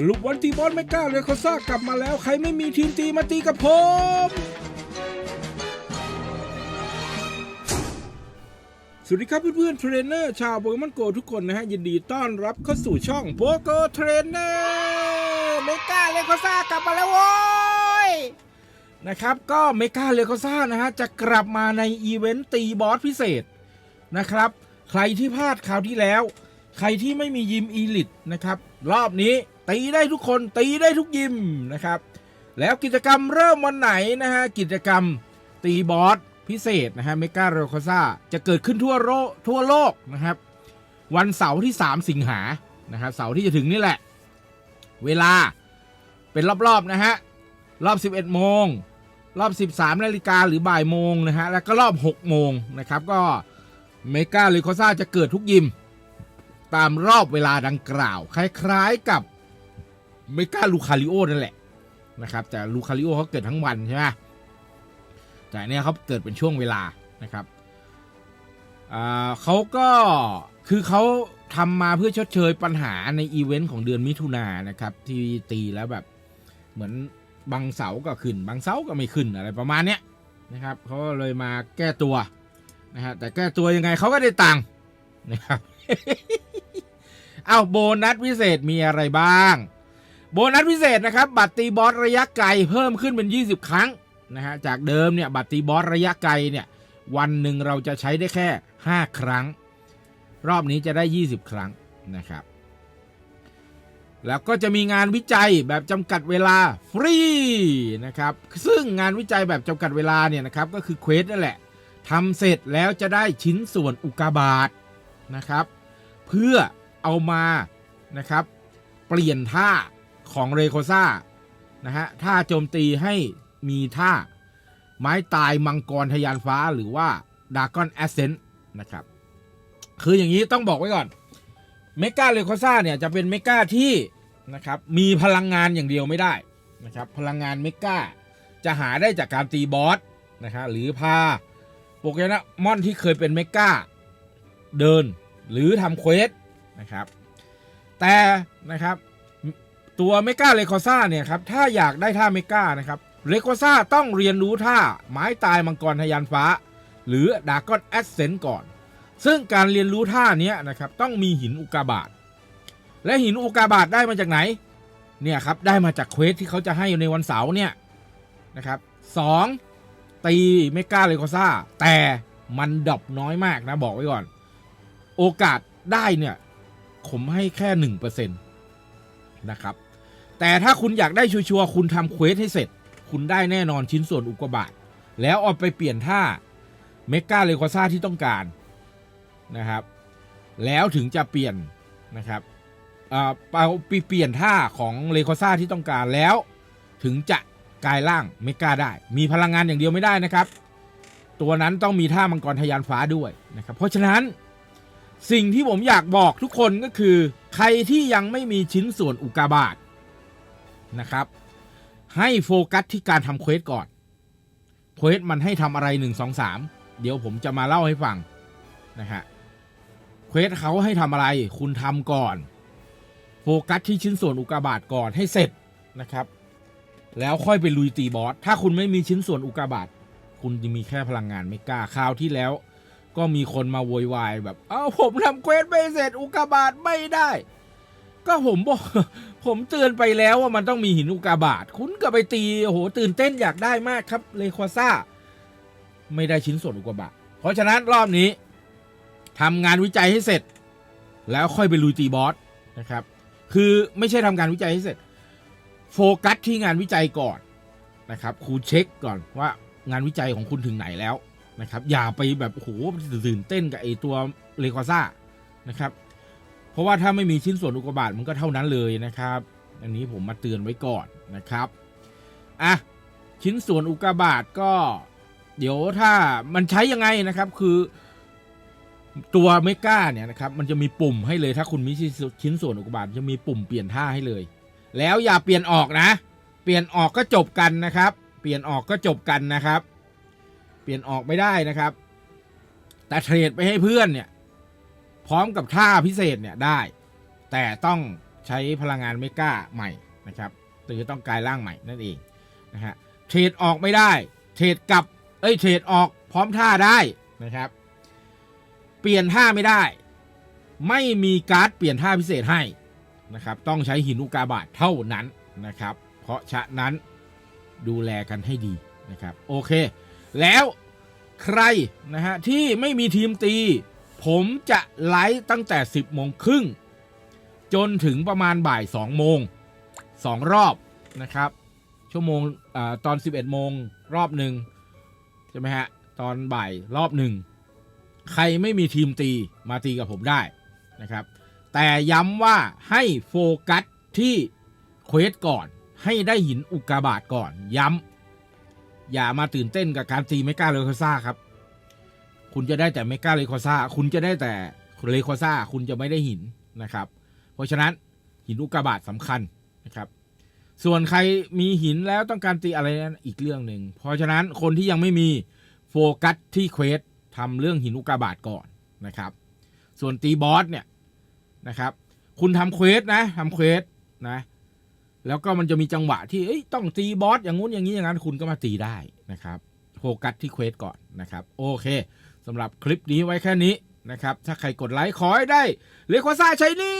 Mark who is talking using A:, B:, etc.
A: สรุปวันตีบอสไม่กล้าเลยเขาซ่ากลับมาแล้ว ใครไม่มีทีมตีมาตีกับผมสวัสดีครับเพื่อนๆเทรนเนอร์ชาวโปเกมอนโกทุกคนนะฮะ ยินดีต้อนรับเข้าสู่ช่องโปโกเทรนเนอร์เมกาเลโคซ่ากลับมาแล้วโว้ยนะครับ ก็เมกาเลโคซ่านะฮะ จะกลับมาในอีเวนต์ตีบอสพิเศษนะครับ ใครที่พลาดคราวที่แล้ว ใครที่ไม่มียิมอีลิตนะครับ รอบนี้ตีได้ทุกคนตีได้ทุกยิมนะครับ แล้วกิจกรรมเริ่มวันไหนนะฮะกิจกรรมตีบอสพิเศษนะฮะเมกาโรคาซาจะเกิดขึ้นทั่วโลกทั่วโลกนะครับ วันเสาร์ที่ 3 สิงหานะครับเสาร์ที่จะถึงนี่แหละ เวลาเป็นรอบๆนะฮะรอบ 11 โมง รอบ 13นาฬิกาหรือบ่ายโมงนะฮะแล้วก็รอบ 6 โมงนะครับ ก็เมกาโรคาซาจะเกิดทุกยิม ตามรอบเวลาดังกล่าว คล้ายๆกับเมกาลูคาริโอนั่นแหละนะครับแต่ลูคาริโอเขาเกิดทั้งวันใช่ไหมแต่เนี้ยเขาเกิดเป็นช่วงเวลานะครับเขาก็คือเขาทำมาเพื่อชดเชยปัญหาในอีเวนต์ของเดือนมิถุนายนะครับ ที่ตีแล้วแบบเหมือนบางเสาก็ขึ้น บางเสาก็ไม่ขึ้นอะไรประมาณเนี้ยนะครับเขาเลยมาแก้ตัวนะฮะแต่แก้ตัวยังไงเขาก็ได้ตังค์นะครับ เอาโบนัสพิเศษมีอะไรบ้าง โบนัสพิเศษนะครับ บัตรตีบอสระยะไกลเพิ่มขึ้นเป็น 20 ครั้งนะฮะจากเดิมเนี่ยบัตรตีบอสระยะไกลเนี่ยวันหนึ่งเราจะใช้ได้แค่ 5 ครั้ง รอบนี้จะได้ 20 ครั้งนะครับ แล้วก็จะมีงานวิจัยแบบจำกัดเวลาฟรีนะครับ ซึ่งงานวิจัยแบบจำกัดเวลาเนี่ยนะครับก็คือเควสนั่นแหละทำเสร็จแล้วจะได้ชิ้นส่วนอุกกาบาตนะครับ เพื่อ เอามานะครับ เปลี่ยนท่าของเรโคซ่านะฮะท่าโจมตีให้มีท่าไม้ตายมังกรทะยานฟ้าหรือว่าดากอนแอสเซนต์นะครับ คืออย่างนี้ต้องบอกไว้ก่อน เมกาเรโคซ่าเนี่ยจะเป็นเมกาที่นะครับมีพลังงานอย่างเดียวไม่ได้นะครับพลังงานเมกาจะหาได้จากการตีบอสนะครับหรือพาโปเกมอนที่เคยเป็นเมกาเดินหรือทำเควส นะครับ แต่นะครับตัวเมกาเลโคซ่าเนี่ยครับถ้าอยากได้ท่าเมกานะครับเลโคซ่าต้องเรียนรู้ท่าไม้ตายมังกรทะยานฟ้า หรือดากอนแอสเซนก่อน ซึ่งการเรียนรู้ท่านี้นะครับต้องมีหินอุกาบาตและหินอุกาบาตได้มาจากไหนเนี่ยครับได้มาจากเควสที่เขาจะให้ในวันเสาร์เนี่ยนะครับสองตีเมกาเลโคซ่าแต่มันดรอปน้อยมากนะบอกไว้ก่อน โอกาสได้เนี่ย ผมให้แค่หนึ่งเปอร์เซ็นต์นะครับ แต่ถ้าคุณอยากได้ชัวร์ๆคุณทำเควสให้เสร็จ คุณได้แน่นอนชิ้นส่วนอุกกาบาตแล้วเอาไปเปลี่ยนท่าเมกาเลโคซ่าที่ต้องการนะครับ แล้วถึงจะเปลี่ยนนะครับเอ่อเอาไปเปลี่ยนท่าของเลโคซ่าที่ต้องการแล้ว ถึงจะกลายร่างเมกาได้ มีพลังงานอย่างเดียวไม่ได้นะครับ ตัวนั้นต้องมีท่ามังกรทะยานฟ้าด้วยนะครับ เพราะฉะนั้น สิ่งที่ผมอยากบอกทุกคนก็คือ ใครที่ยังไม่มีชิ้นส่วนอุกกาบาตนะครับ ให้โฟกัสที่การทำเควสก่อน เควสมันให้ทำอะไรหนึ่งสองสามเดี๋ยวผมจะมาเล่าให้ฟังนะฮะ เควสเขาให้ทำอะไรคุณทำก่อน โฟกัสที่ชิ้นส่วนอุกกาบาตก่อนให้เสร็จนะครับ แล้วค่อยไปลุยตีบอส ถ้าคุณไม่มีชิ้นส่วนอุกกาบาตคุณจะมีแค่พลังงานไม่กล้าคราวที่แล้ว ก็มีคนมาโวยวายแบบ เอ้าผมทำเควสไม่เสร็จอุกกาบาตไม่ได้ ก็ผมบอก ผมเตือนไปแล้วว่ามันต้องมีหินอุกกาบาตคุณก็ไปตีโอ้โหตื่นเต้นอยากได้มากครับเลควาซ่า ไม่ได้ชิ้นส่วนอุกกาบาตเพราะฉะนั้นรอบนี้ทำงานวิจัยให้เสร็จ แล้วค่อยไปลุยตีบอสนะครับ คือไม่ใช่ทำงานวิจัยให้เสร็จ โฟกัสที่งานวิจัยก่อนนะครับคุณเช็คก่อนว่างานวิจัยของคุณถึงไหนแล้ว นะครับ อย่าไปแบบโอ้โหตื่นเต้นกับไอตัวเลคอซ่านะครับ เพราะว่าถ้าไม่มีชิ้นส่วนอุกกาบาตมันก็เท่านั้นเลยนะครับ อันนี้ผมมาเตือนไว้ก่อนนะครับอะชิ้นส่วนอุกกาบาตก็ เดี๋ยวถ้ามันใช้ยังไงนะครับคือตัวเมกาเนี่ยนะครับมันจะมีปุ่มให้เลยถ้าคุณมีชิ้นส่วนอุกกาบาตจะมีปุ่มเปลี่ยนท่าให้เลย แล้วอย่าเปลี่ยนออกนะ เปลี่ยนออกก็จบกันนะครับ เปลี่ยนออกก็จบกันนะครับ ปลี่ยนออกไม่ได้นะครับ แต่เทรดไปให้เพื่อนเนี่ย พร้อมกับท่าพิเศษเนี่ยได้ แต่ต้องใช้พลังงานเมกาใหม่นะครับหรือต้องกลายร่างใหม่นั่นเองนะฮะเทรดออกไม่ได้ เทรดกลับเอ้ยเทรดออกพร้อมท่าได้นะครับ เปลี่ยนท่าไม่ได้ ไม่มีการ์ดเปลี่ยนท่าพิเศษให้นะครับ ต้องใช้หินอุกาบาตเท่านั้นนะครับ เพราะฉะนั้นดูแลกันให้ดีนะครับ โอเค แล้วใครนะฮะที่ไม่มีทีมตี ผมจะไลฟ์ตั้งแต่ 10โมงครึ่งจนถึงประมาณบ่าย2โมง2รอบนะครับ ชั่วโมงอตอน 11โมงรอบหนึ่งใช่ไหมฮะ ตอนบ่ายรอบหนึ่งใครไม่มีทีมตีมาตีกับผมได้นะครับ แต่ย้ำว่าให้โฟกัสที่เควสก่อน ให้ได้หินอุกกาบาตก่อนย้ำ อย่ามาตื่นเต้นกับการตีเมกาเลโคซ่าครับ คุณจะได้แต่เมกาเลโคซ่าคุณจะได้แต่เลโคซ่าคุณจะไม่ได้หินนะครับ เพราะฉะนั้นหินอุกกาบาตสำคัญนะครับ ส่วนใครมีหินแล้วต้องการตีอะไรนั้นอีกเรื่องหนึ่งเพราะฉะนั้นคนที่ยังไม่มีโฟกัสที่เควสทำเรื่องหินอุกกาบาตก่อนนะครับ ส่วนตีบอสเนี่ยนะครับ คุณทำเควสนะทำเควสนะ แล้วก็มันจะมีจังหวะที่ต้องตีบอสอย่างงู้นอย่างนี้อย่างนั้นคุณก็มาตีได้นะครับโฟกัสที่เควสก่อนนะครับ โอเคสำหรับคลิปนี้ไว้แค่นี้นะครับ ถ้าใครกดไลค์ขอให้ได้เลควาซ่าใช้นี่